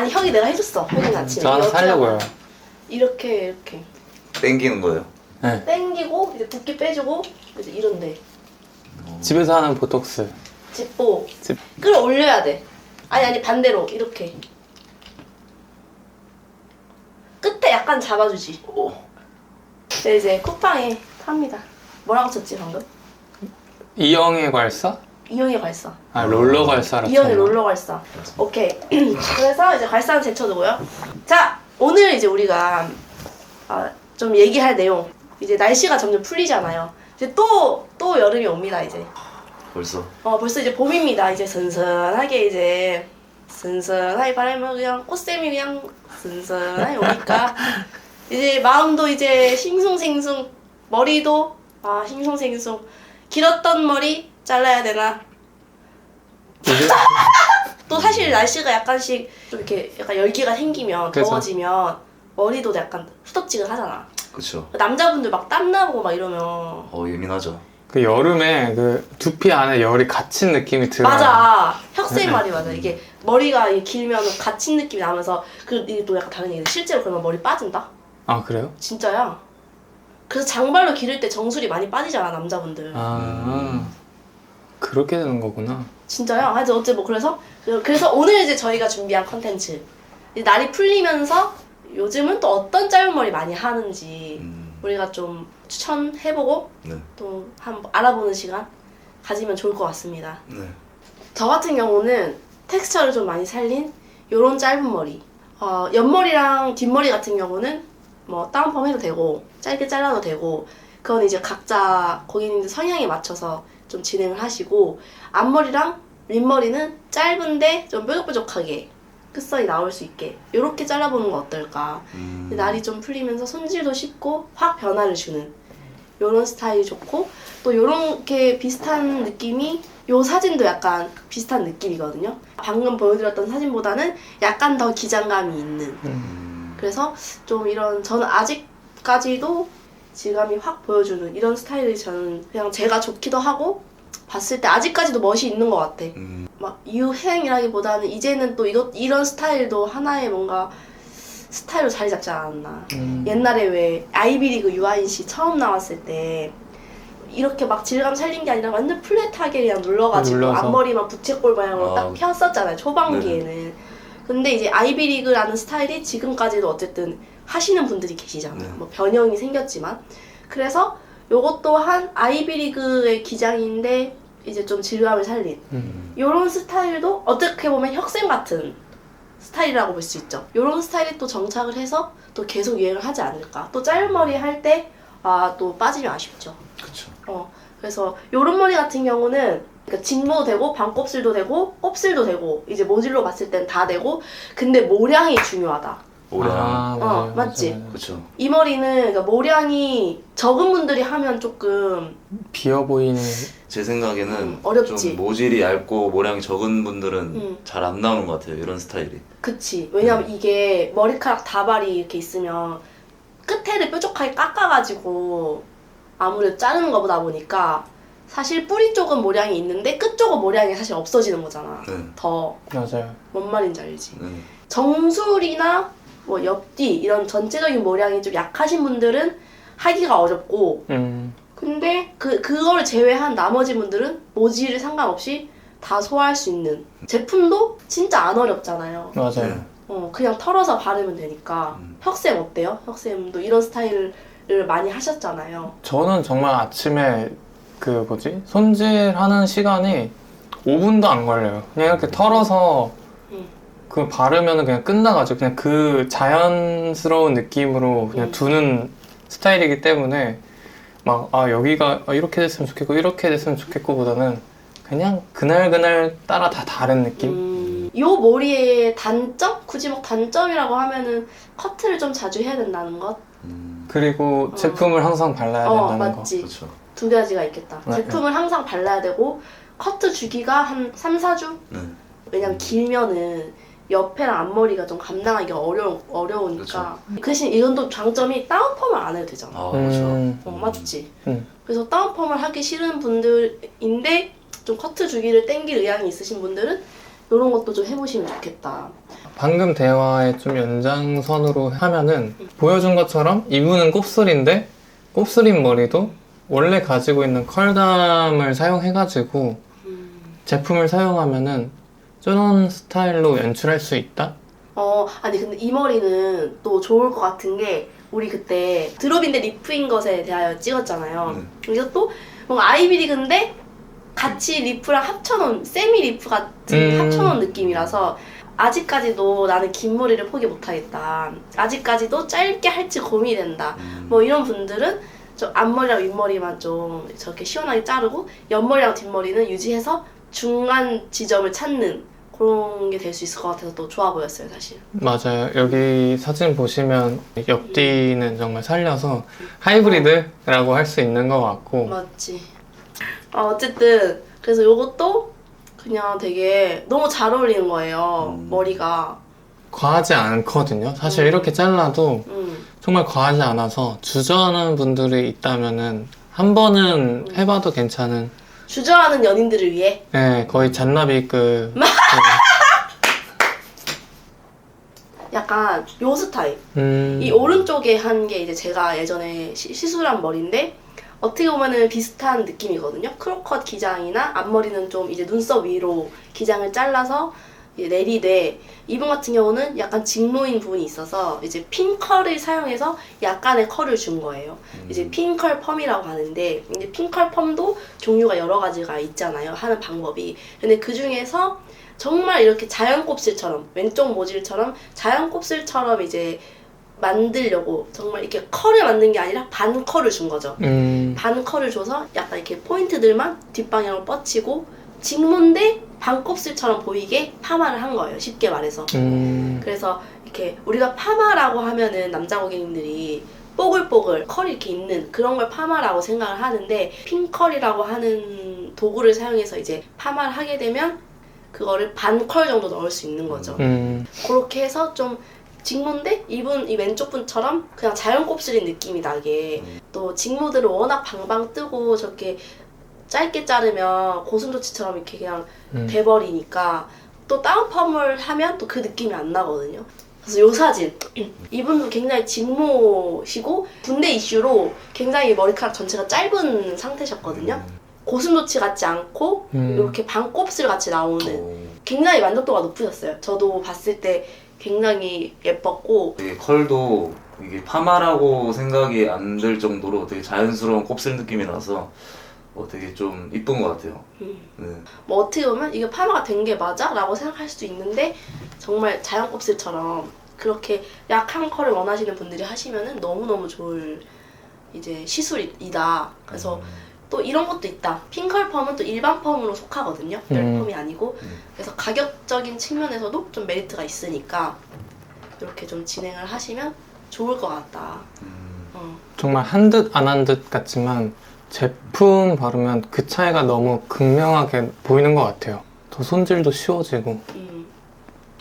아니 형이 내가 해줬어. 형이 아침에. 저 하나 이렇게 살려고요. 하고 이렇게 이렇게 땡기는 거예요. 네. 땡기고 이제 붓기 빼주고 이제 이런데 집에서 하는 보톡스. 짚고 집. 끌어올려야 돼. 아니 아니 반대로 이렇게 끝에 약간 잡아주지. 오. 네, 이제 쿠팡에 팝니다. 뭐라고 쳤지 방금? 이영의 괄사? 이용의 발사. 아 롤러 괄사라고. 이연의 롤러 발사. 오케이. 그래서 이제 발사는 제쳐두고요. 자, 오늘 이제 우리가 아, 좀 얘기할 내용. 이제 날씨가 점점 풀리잖아요. 이제 또, 또 여름이 옵니다, 이제. 벌써. 어, 벌써 이제 봄입니다. 이제 선선하게 이제 선선하게 바람을 그냥 꽃샘이 그냥 선선하게 오니까 이제 마음도 이제 싱숭생숭 머리도 아 싱숭생숭 길었던 머리 잘라야 되나 또 사실 날씨가 약간씩 좀 이렇게 약간 열기가 생기면 그래서? 더워지면 머리도 약간 후덥지근하잖아. 그쵸. 남자분들 막 땀 나고 막 이러면 어 예민하죠. 그 여름에 그 두피 안에 열이 갇힌 느낌이 들어요. 맞아. 혁쌤 네. 말이 맞아. 이게 머리가 이게 길면 갇힌 느낌이 나면서 그 이게 또 약간 다른 얘기. 실제로 그러면 머리 빠진다. 아 그래요? 진짜야. 그래서 장발로 기를 때 정수리 많이 빠지잖아 남자분들. 아 그렇게 되는 거구나. 진짜야. 하여튼 어째 뭐 그래서 그- 그래서 오늘 이제 저희가 준비한 컨텐츠. 이제 날이 풀리면서 요즘은 또 어떤 짧은 머리 많이 하는지 음. 우리가 좀 추천해보고 네. 또 한번 알아보는 시간 가지면 좋을 것 같습니다. 네. 저 같은 경우는 텍스처를 좀 많이 살린 요런 짧은 머리. 어, 옆머리랑 뒷머리 같은 경우는 뭐 다운펌 해도 되고 짧게 잘라도 되고 그건 이제 각자 고객님들 성향에 맞춰서 좀 진행을 하시고 앞머리랑 윗머리는 짧은데 좀 뾰족뾰족하게 끝선이 나올 수 있게 이렇게 잘라보는 거 어떨까 음. 날이 좀 풀리면서 손질도 쉽고 확 변화를 주는 요런 스타일이 좋고 또 요렇게 비슷한 느낌이 요 사진도 약간 비슷한 느낌이거든요. 방금 보여드렸던 사진보다는 약간 더 기장감이 있는 음. 음. 그래서 좀 이런 저는 아직까지도 질감이 확 보여주는 이런 스타일이 저는 그냥 제가 좋기도 하고 봤을 때 아직까지도 멋이 있는 것 같아. 음. 막 유행이라기보다는 이제는 또 이것 이런 스타일도 하나의 뭔가 스타일로 자리 잡지 않았나. 음. 옛날에 왜 아이비리그 유아인 씨 처음 나왔을 때 이렇게 막 질감 살린 게 아니라 완전 플랫하게 그냥 눌러가지고 눌러서. 앞머리만 부채꼴 방향으로 아. 딱 폈었잖아요 초반기에는. 근데 이제 아이비리그라는 스타일이 지금까지도 어쨌든 하시는 분들이 계시잖아요. 네. 뭐 변형이 생겼지만 그래서 요것 또한 아이비리그의 기장인데 이제 좀 질감을 살린 음. 요런 스타일도 어떻게 보면 혁생 같은 스타일이라고 볼 수 있죠. 요런 스타일이 또 정착을 해서 또 계속 유행을 하지 않을까. 또 짧은 머리 할 때, 아, 또 빠지면 아쉽죠. 그쵸. 어, 그래서 요런 머리 같은 경우는 그러니까 직모도 되고, 반곱슬도 되고, 곱슬도 되고, 이제 모질로 봤을 땐 다 되고, 근데 모량이 중요하다. 오래. 아, 어, 맞아요, 맞지? 맞아요. 그쵸. 이 머리는 그러니까 모량이 적은 분들이 하면 조금 비어 보이는 제 생각에는 음, 어렵지. 좀 모질이 얇고 모량이 적은 분들은 음. 잘 안 나오는 것 같아요. 이런 스타일이. 그치. 왜냐면 이게 머리카락 다발이 이렇게 있으면 끝에를 뾰족하게 깎아가지고 아무래도 자르는 것보다 보니까 사실 뿌리 쪽은 모량이 있는데 끝 쪽은 모량이 사실 없어지는 거잖아. 네. 더. 맞아요. 뭔 말인지 알지? 네. 정수리나 뭐 옆뒤 이런 전체적인 모량이 좀 약하신 분들은 하기가 어렵고 음. 근데 그 그거를 제외한 나머지 분들은 모질 상관없이 다 소화할 수 있는 제품도 진짜 안 어렵잖아요. 맞아요. 네. 어, 그냥 털어서 바르면 되니까. 음. 혁쌤 어때요? 혁쌤도 이런 스타일을 많이 하셨잖아요. 저는 정말 아침에 그 뭐지 손질하는 시간이 5분도 안 걸려요. 그냥 이렇게 털어서 음. 그 바르면 그냥 끝나가지고 그냥 그 자연스러운 느낌으로 그냥 음. 두는 스타일이기 때문에 막 아 여기가 아, 이렇게 됐으면 좋겠고 이렇게 됐으면 좋겠고 보다는 그냥 그날 그날 따라 다 다른 느낌. 음, 요 머리의 단점? 굳이 막 단점이라고 하면은 커트를 좀 자주 해야 된다는 것? 음. 그리고 어. 제품을 항상 발라야 어, 된다는 거. 맞지. 그렇죠. 두 가지가 있겠다. 네, 제품을 항상 발라야 되고 커트 주기가 한 3, 4주? 네. 왜냐면 길면은 옆에랑 앞머리가 좀 감당하기가 어려, 어려우니까 그 대신 이건 또 장점이 다운펌을 안 해도 되잖아 아 그렇죠. 음. 어, 맞지? 음. 그래서 다운펌을 하기 싫은 분들인데 좀 커트 주기를 땡길 의향이 있으신 분들은 이런 것도 좀 해보시면 좋겠다. 방금 대화의 좀 연장선으로 하면은 보여준 것처럼 이분은 곱슬인데 곱슬인 머리도 원래 가지고 있는 컬감을 사용해가지고 음. 제품을 사용하면은 저런 스타일로 연출할 수 있다? 어, 아니 근데 이 머리는 또 좋을 것 같은 게 우리 그때 드롭인데 리프인 것에 대하여 찍었잖아요. 음. 이것도 뭔가 아이비리그인데 같이 리프랑 합쳐놓은 세미 리프 같은 음. 합쳐놓은 느낌이라서 아직까지도 나는 긴 머리를 포기 못하겠다. 아직까지도 짧게 할지 고민이 된다. 음. 뭐 이런 분들은 좀 앞머리랑 윗머리만 좀 저렇게 시원하게 자르고 옆머리랑 뒷머리는 유지해서 중간 지점을 찾는 그런 게 될 수 있을 것 같아서 또 좋아 보였어요 사실. 맞아요. 여기 사진 보시면 옆뒤는 정말 살려서 하이브리드라고 할 수 있는 것 같고 맞지. 아, 어쨌든 그래서 요것도 그냥 되게 너무 잘 어울리는 거예요 음. 머리가. 과하지 않거든요. 사실 음. 이렇게 잘라도 음. 정말 과하지 않아서 주저하는 분들이 있다면은 한 번은 음. 해봐도 괜찮은 주저하는 연인들을 위해 네, 거의 잔나비급 네. 약간 요 스타일. 음, 이 오른쪽에 한 게 이제 제가 예전에 시, 시술한 머리인데 어떻게 보면은 비슷한 느낌이거든요. 크로컷 기장이나 앞머리는 좀 이제 눈썹 위로 기장을 잘라서 내리되 이분 같은 경우는 약간 직모인 부분이 있어서 이제 핀 컬을 사용해서 약간의 컬을 준 거예요. 이제 핀컬 펌이라고 하는데 이제 핀컬 펌도 종류가 여러 가지가 있잖아요. 하는 방법이. 근데 그 중에서 정말 이렇게 자연 곱슬처럼 왼쪽 모질처럼 자연 곱슬처럼 이제 만들려고 정말 이렇게 컬을 만든 게 아니라 반 컬을 준 거죠. 음, 반 컬을 줘서 약간 이렇게 포인트들만 뒷방향으로 뻗치고 직모인데 반 곱슬처럼 보이게 파마를 한 거예요. 쉽게 말해서. 음, 그래서 이렇게 우리가 파마라고 하면은 남자 고객님들이 뽀글뽀글 컬이 이렇게 있는 그런 걸 파마라고 생각을 하는데 핀컬이라고 하는 도구를 사용해서 이제 파마를 하게 되면 그거를 반 컬 정도 넣을 수 있는 거죠. 음, 그렇게 해서 좀 직모인데 이분 이 왼쪽 분처럼 그냥 자연 곱슬인 느낌이 나게 음. 또 직모들을 워낙 방방 뜨고 저렇게 짧게 자르면 고슴도치처럼 이렇게 그냥 음. 돼버리니까 또 다운펌을 하면 또 그 느낌이 안 나거든요. 그래서 요 사진 이분도 굉장히 직모시고 군대 이슈로 굉장히 머리카락 전체가 짧은 상태셨거든요. 고슴도치 같지 않고 음. 이렇게 반곱슬 같이 나오는 오, 굉장히 만족도가 높으셨어요. 저도 봤을 때 굉장히 예뻤고 되게 컬도 이게 파마라고 생각이 안 들 정도로 되게 자연스러운 곱슬 느낌이라서 어, 되게 좀 이쁜 것 같아요. 음, 네. 뭐 어떻게 보면 이게 파마가 된 게 맞아? 라고 생각할 수도 있는데 정말 자연 곱슬처럼 그렇게 약한 컬을 원하시는 분들이 하시면은 너무너무 좋을 이제 시술이다. 그래서 음, 또 이런 것도 있다. 핑컬 펌은 또 일반 펌으로 속하거든요. 열 음. 펌이 아니고. 음. 그래서 가격적인 측면에서도 좀 메리트가 있으니까 이렇게 좀 진행을 하시면 좋을 것 같다. 음, 어. 정말 한 듯 안 한 듯 같지만 제품 바르면 그 차이가 너무 극명하게 보이는 것 같아요. 더 손질도 쉬워지고. 음.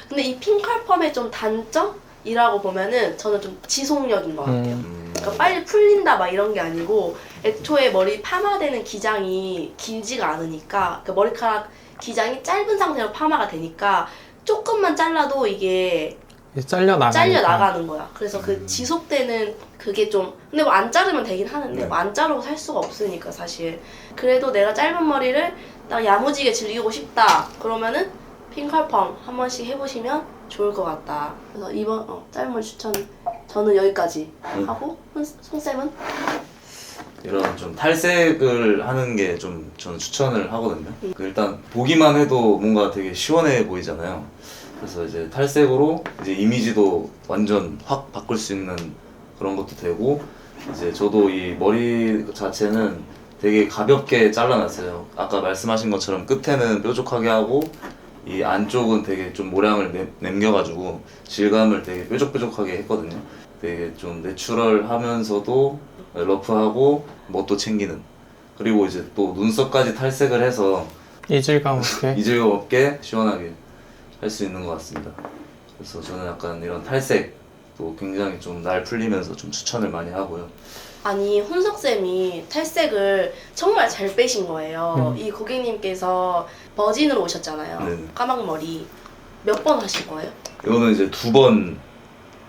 근데 이 핑컬 펌의 좀 단점이라고 보면은 저는 좀 지속력인 것 같아요. 음, 음. 그러니까 빨리 풀린다 막 이런 게 아니고 애초에 머리 파마되는 기장이 길지가 않으니까 그 머리카락 기장이 짧은 상태로 파마가 되니까 조금만 잘라도 이게 잘려 나가. 잘려 나가는 거야. 그래서 그 음. 지속되는 그게 좀 근데 뭐 안 자르면 되긴 하는데 네. 뭐 안 자르고 살 수가 없으니까 사실 그래도 내가 짧은 머리를 딱 야무지게 즐기고 싶다 그러면은 핑컬펌 한 번씩 해보시면 좋을 것 같다. 그래서 이번 어, 짧은 머리 추천 저는 여기까지 음. 하고 손- 손쌤은 이런 좀 탈색을 하는 게 좀 저는 추천을 하거든요. 그 일단 보기만 해도 뭔가 되게 시원해 보이잖아요. 그래서 이제 탈색으로 이제 이미지도 완전 확 바꿀 수 있는 그런 것도 되고 이제 저도 이 머리 자체는 되게 가볍게 잘라놨어요. 아까 말씀하신 것처럼 끝에는 뾰족하게 하고 이 안쪽은 되게 좀 모량을 내- 남겨가지고 질감을 되게 뾰족뾰족하게 했거든요. 되게 좀 내추럴하면서도 러프하고 멋도 챙기는 그리고 이제 또 눈썹까지 탈색을 해서 이질감 없게. 이질감 없게 시원하게 할 수 있는 것 같습니다. 그래서 저는 약간 이런 탈색도 굉장히 좀 날 풀리면서 좀 추천을 많이 하고요. 아니 혼석쌤이 탈색을 정말 잘 빼신 거예요. 음. 이 고객님께서 버진으로 오셨잖아요. 네. 까막머리 몇 번 하실 거예요? 이거는 이제 두 번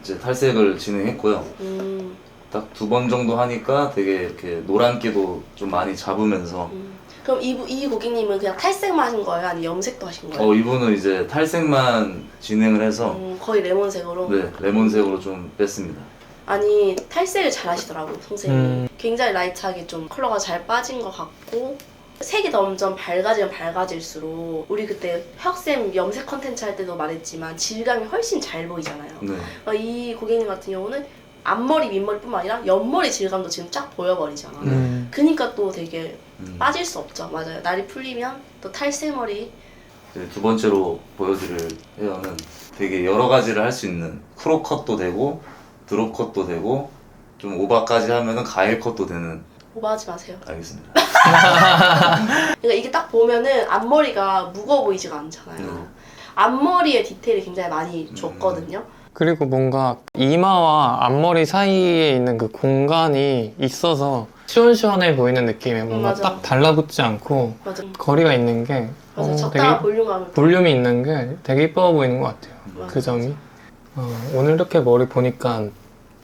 이제 탈색을 진행했고요. 음, 딱 두 번 정도 하니까 되게 이렇게 노란기도 좀 많이 잡으면서 음. 그럼 이, 이 고객님은 그냥 탈색만 하신 거예요? 아니면 염색도 하신 거예요? 어 이분은 이제 탈색만 진행을 해서 음, 거의 레몬색으로. 네 레몬색으로 좀 뺐습니다. 아니 탈색을 잘 하시더라고요 선생님이 음. 굉장히 라이트하게 좀 컬러가 잘 빠진 것 같고 색이 점점 밝아지면 밝아질수록 우리 그때 혁쌤 염색 컨텐츠 할 때도 말했지만 질감이 훨씬 잘 보이잖아요 네. 어, 이 고객님 같은 경우는 앞머리 윗머리뿐만 아니라 옆머리 질감도 지금 쫙 보여버리잖아 음. 그니까 또 되게 음. 빠질 수 없죠 맞아요 날이 풀리면 또 탈색머리 이제 두 번째로 보여드릴 헤어는 되게 여러 가지를 할 수 있는 크롭 컷도 되고 드롭 컷도 되고 좀 오버까지 하면은 가일 컷도 되는 오버하지 마세요 알겠습니다. 그러니까 이게 딱 보면은 앞머리가 무거워 보이지가 않잖아요. 음. 앞머리에 디테일이 굉장히 많이 줬거든요. 그리고 뭔가 이마와 앞머리 사이에 있는 그 공간이 있어서 시원시원해 보이는 느낌에 뭔가 맞아. 딱 달라붙지 않고 맞아. 거리가 있는 게 맞아. 어, 적당한 되게 볼륨감을. 볼륨이 있는 게 되게 이뻐 보이는 것 같아요. 맞아. 그 점이. 어, 오늘 이렇게 머리 보니까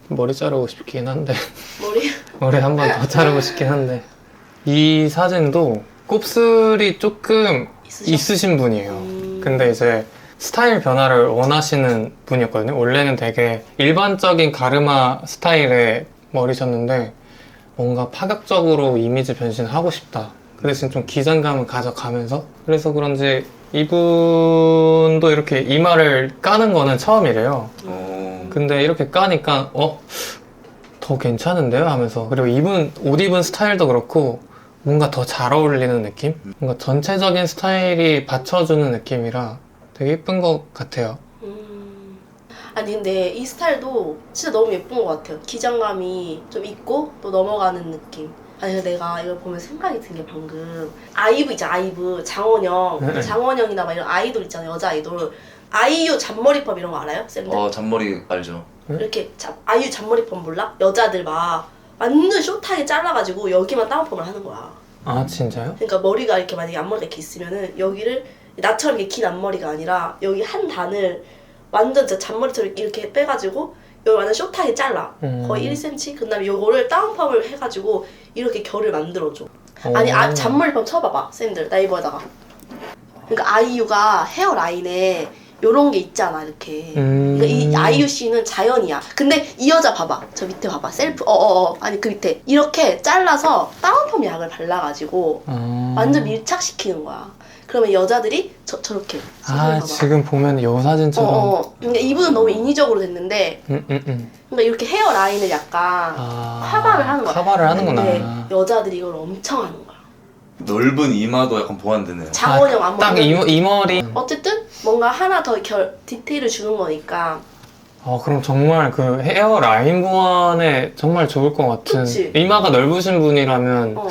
머리 자르고 싶긴 한데 머리. 머리 한 번 더 자르고 싶긴 한데 이 사진도 곱슬이 조금 있으셔? 있으신 분이에요. 음. 근데 이제 스타일 변화를 원하시는 분이었거든요. 원래는 되게 일반적인 가르마 스타일의 머리셨는데 뭔가 파격적으로 이미지 변신하고 싶다. 그 대신 좀 기장감을 가져가면서 그래서 그런지 이분도 이렇게 이마를 까는 거는 처음이래요. 어, 근데 이렇게 까니까 어? 더 괜찮은데요? 하면서 그리고 이분 옷 입은 스타일도 그렇고 뭔가 더 잘 어울리는 느낌? 뭔가 전체적인 스타일이 받쳐주는 느낌이라 되게 예쁜 것 같아요. 음. 아니 근데 이 스타일도 진짜 너무 예쁜 것 같아요. 기장감이 좀 있고 또 넘어가는 느낌. 아니 내가 이걸 보면 생각이 든 게 방금 아이브 있잖아 아이브 장원영 네. 장원영이나 막 이런 아이돌 있잖아요 여자 아이돌 아이유 잔머리법 이런 거 알아요 쌤들? 어 잔머리 알죠? 이렇게 잡, 아이유 잔머리법 몰라? 여자들 막 완전 숏하게 잘라가지고 여기만 다운펌을 하는 거야. 아 진짜요? 그러니까 머리가 이렇게 만약에 앞머리가 이렇게 있으면은 여기를 나처럼 이렇게 긴 앞머리가 아니라 여기 한 단을 완전 진짜 잔머리처럼 이렇게 빼가지고 여기 완전 숏하게 잘라. 음. 거의 1cm? 그 다음에 요거를 다운펌을 해가지고 이렇게 결을 만들어줘. 아니 아, 오. 잔머리펌 쳐봐봐 쌤들 나이버에다가. 그러니까 아이유가 헤어라인에 요런 게 있잖아 이렇게. 음. 그러니까 이 아이유 씨는 자연이야. 근데 이 여자 봐봐. 저 밑에 봐봐. 셀프. 어어어. 아니 그 밑에 이렇게 잘라서 다운펌 약을 발라가지고 아. 완전 밀착시키는 거야. 그러면 여자들이 저 저렇게. 아 봐봐. 지금 보면 요 사진처럼. 어 어. 그러니까 이분은 너무 인위적으로 됐는데, 음, 음, 음. 그러니까 이렇게 헤어 라인을 약간 아. 커버를 하는 거야. 커버를 하는구나. 근데 여자들이 이걸 엄청 하는 거야. 넓은 이마도 약간 보완되네요. 장원영 아, 앞머리. 딱 이, 이 머리. 어쨌든 뭔가 하나 더 결 디테일을 주는 거니까. 어, 그럼 정말 그 헤어 라인 보완에 정말 좋을 것 같은. 그치? 이마가 넓으신 분이라면 어.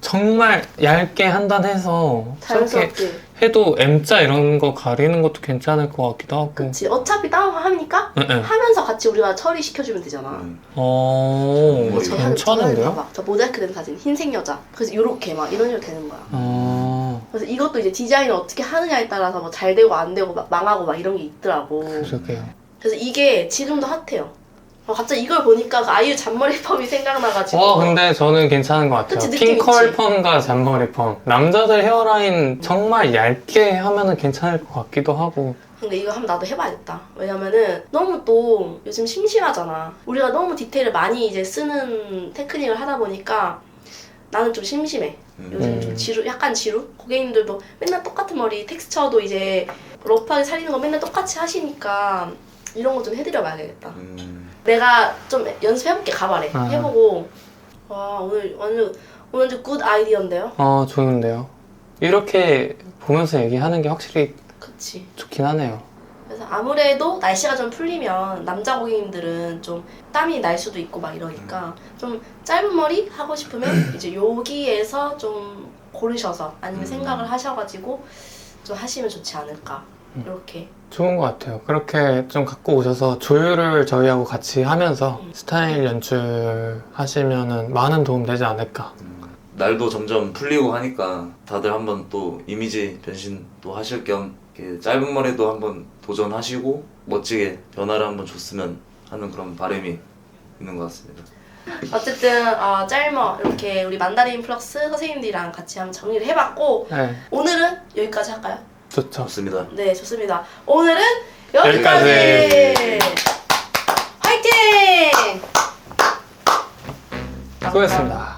정말 얇게 한단 해서 저렇게 자연스럽게. 해도 M자 이런 거 가리는 것도 괜찮을 것 같기도 하고. 그치. 어차피 다운펌 하니까 응, 응. 하면서 같이 우리가 처리시켜주면 되잖아. 음. 어, 뭐 저 사진, 괜찮은데요? 봐봐. 저 모자이크 된 사진. 흰색 여자. 그래서 요렇게 막 이런 식으로 되는 거야. 어, 그래서 이것도 이제 디자인을 어떻게 하느냐에 따라서 뭐 잘 되고 안 되고 막 망하고 막 이런 게 있더라고. 그러게요. 그래서 이게 지금도 핫해요. 어, 갑자기 이걸 보니까 그 아이유 잔머리 펌이 생각나가지고. 어, 근데 저는 괜찮은 것 같아요. 그치, 느낌 핑컬 있지? 펌과 잔머리 펌. 남자들 헤어라인 정말 얇게 하면은 괜찮을 것 같기도 하고. 근데 이거 한번 나도 해봐야겠다. 왜냐면은 너무 또 요즘 심심하잖아. 우리가 너무 디테일을 많이 이제 쓰는 테크닉을 하다 보니까 나는 좀 심심해. 요즘 음. 좀 지루, 약간 지루? 고객님들도 맨날 똑같은 머리, 텍스처도 이제 러프하게 살리는 거 맨날 똑같이 하시니까 이런 거 좀 해드려 봐야겠다. 음. 내가 좀 연습해볼게, 가발에. 아. 해보고. 와, 오늘 완전, 오늘 완전 굿 아이디어인데요? 어, 좋은데요. 이렇게 보면서 얘기하는 게 확실히 그치. 좋긴 하네요. 그래서 아무래도 날씨가 좀 풀리면 남자 고객님들은 좀 땀이 날 수도 있고 막 이러니까 좀 짧은 머리 하고 싶으면 이제 여기에서 좀 고르셔서 아니면 음. 생각을 하셔가지고 좀 하시면 좋지 않을까 음. 이렇게 좋은 것 같아요. 그렇게 좀 갖고 오셔서 조율을 저희하고 같이 하면서 음. 스타일 연출 하시면은 많은 도움 되지 않을까. 음, 날도 점점 풀리고 하니까 다들 한번 또 이미지 변신 또 하실 겸 이렇게 짧은 머리도 한번 도전하시고 멋지게 변화를 한번 줬으면 하는 그런 바람이 있는 것 같습니다. 어쨌든 어, 짤머 이렇게 우리 만다린 플럭스 선생님들이랑 같이 한번 정리를 해봤고 네, 오늘은 여기까지 할까요? 좋죠. 좋습니다. 네 좋습니다. 오늘은 여기까지. 여기까지. 화이팅! 수고했습니다.